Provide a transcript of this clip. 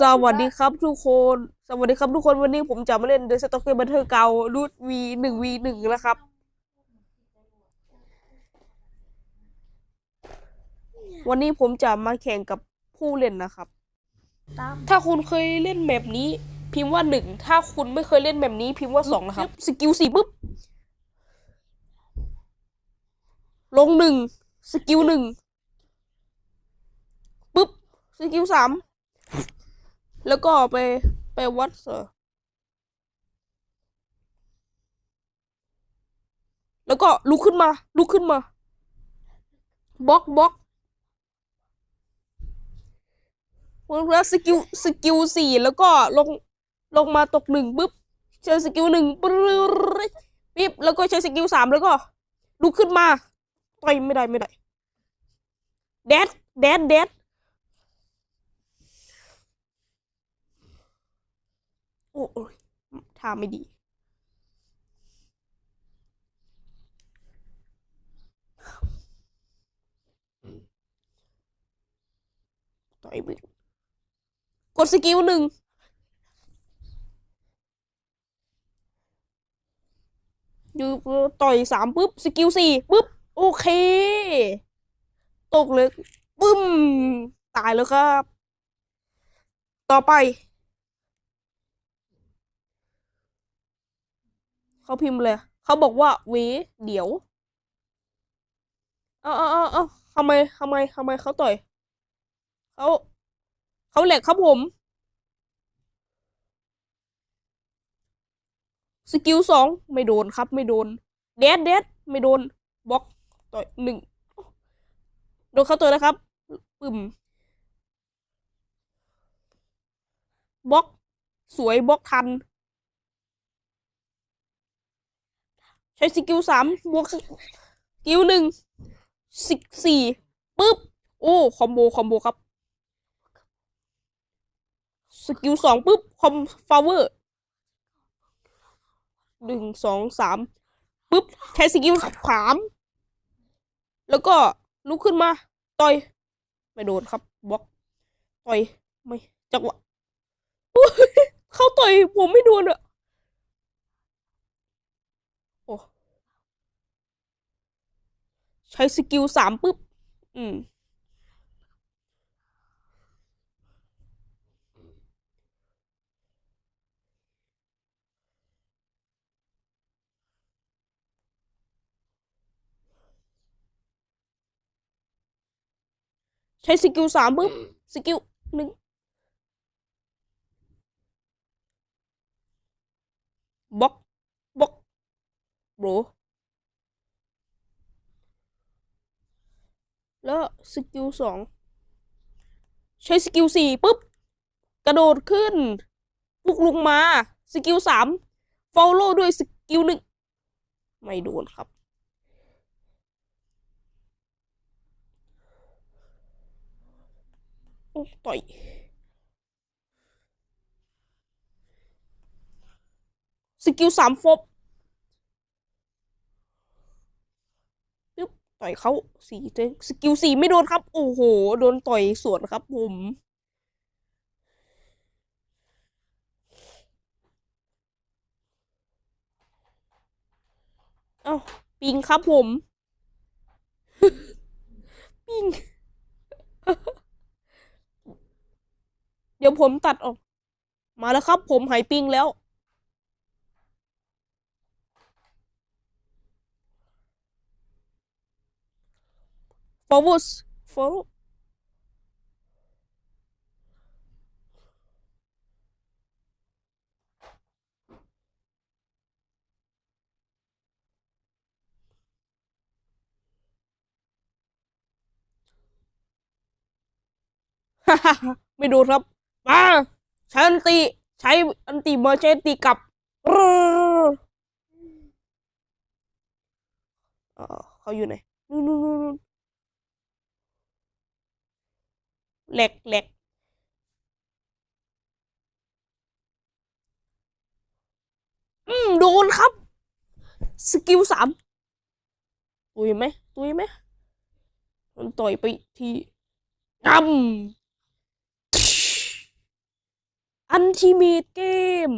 สวัสดีครับทุกคน สวัสดีครับทุกคนวันนี้ผมจะมาเล่น The Stock Battle เก่ารูท V หนึ่ง V หนึ่งนะครับ วันนี้ผมจะมาแข่งกับผู้เล่นนะครับ ถ้าคุณเคยเล่นแบบนี้ พิมพ์ว่าหนึ่ง ถ้าคุณไม่เคยเล่นแบบนี้ พิมพ์ว่าสองนะครับ สกิลสี่ปุ๊บ ลงหนึ่ง สกิลหนึ่งปุ๊บ สกิลสาม แล้วก็ไปไปวัดเสอแล้วก็ลุกขึ้นมา ลุกขึ้นมาบล็อกบล็อกวันแล้วสกิลสกิลสี่แล้วก็ลงลงมาตกหนึ่งปุ๊บใช้สกิลหนึ่งปึ๊บปิ๊บแล้วก็ใช้สกิลสามแล้วก็ลุกขึ้นมาต่อยไม่ได้ไม่ได้แดดแดดแดด โอ้โอ้ยท่าไม่ดี ต่อยบึงกดสกิลหนึ่งอยู่ต่อยสามปุ๊บ สกิลสี่ปุ๊บ โอเค ตกเลยปึ้ม ตายแล้วครับ ต่อไป เขาพิมพ์เลย เขาบอกว่าเวเดี๋ยว เอาเอาเอาเอาทำไมทำไมทำไมเขาต่อยเขาเขาแหลกครับผม สกิลสองไม่โดนครับ ไม่โดน เดดเดดไม่โดนบล็อกต่อยหนึ่งโดนเขาต่อยแล้วครับปึ้มบล็อกสวยบล็อกทัน ช้สกิลสามบวกสกิลหนึ่งสิบสี่ปึ๊บ โอ้คอมโบคอมโบครับ สกิลสองปึ๊บ คอมฟาวเวอร์หนึ่งสองสามปึ๊บ ใช้สกิลสามแล้วก็ลุกขึ้นมา ต่อย ไม่โดนครับบล็อกต่อย ไม่ จังหวะเขาต่อย ผมไม่โดนอะ โอ้ใช้สกิลสามปุ๊บ อืม ใช้สกิลสามปุ๊บ สกิลหนึ่งบล็อกบล็อก บรแล้วสกิลสองใช้สกิลสี่ปุ๊บ กระโดดขึ้นปุกลงมา สกิลสามฟอลโล่ด้วยสกิลหนึ่งไม่โดนครับ โอ้ต่อยสกิลสามฟบปึ๊บ ต่อยเขาสี่เจ๊สกิลสี่ไม่โดนครับ โอ้โห โดนต่อยสวนครับผมเอ้าปิงครับผม ปิง เดี๋ยวผมตัดออก มาแล้วครับผมหายปิงแล้ว forward forward ฮ่าฮ่าฮ่าไม่ดูครับ มาใช้อันติใช้อันติมาใช้อันติกลับเออเขาอยู่ไหนนู่นนู่น เหลกเหลกอืมโดนครับ สกิลสามตุยไหมตุยไหมมันต่อยไปทีดำอันทีเมตเกม